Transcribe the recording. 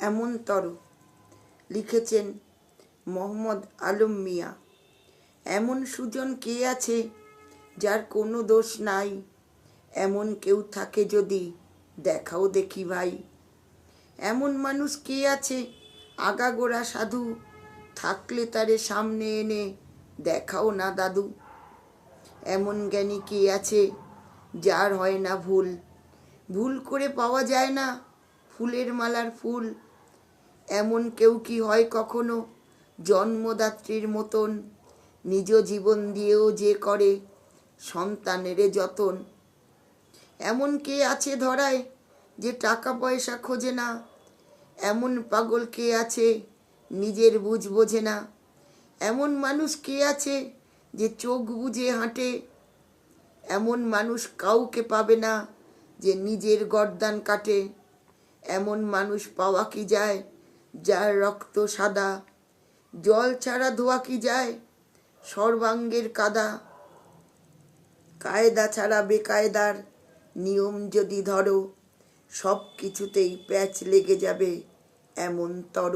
এমনতর লিখেছেন মোহাম্মদ আলম মিয়া। এমন সুজন কে আছে যার কোনো দোষ নাই? এমন কেউ থাকে যদি দেখাও দেখি ভাই। এমন মানুষ কে আছে? আগাগোড়া সাধু। থাকলে তারে সামনে এনে দেখাও না দাদু। এমন জ্ঞানী কে আছে যার হয় না ভুল। ভুল করে পাওয়া যায় না ফুলের মালার ফুল। এমন কেউ কি হয় কখনো? জন্মদাত্রীর মতন, নিজ জীবন দিয়েও যে করে সন্তানেরে যতন। এমন কে আছে ধরায় যে টাকা পয়সা খোঁজে না? এমন পাগল কে আছে নিজের বুঝ বোঝে না? এমন মানুষ কে আছে যে চোখ বুঝে হাঁটে? এমন মানুষ কাউকে পাবে না যে নিজের গর্দান কাটে? এমন মানুষ পাওয়া কি যায় যার রক্ত সাদা, জল ছাড়া ধোয়া কি যায়? সর্বাঙ্গের কাদা। কায়দা ছাড়া বেকায়দার নিয়ম যদি ধরো সব কিছুতেই প্যাচ লেগে যাবে এমন তর।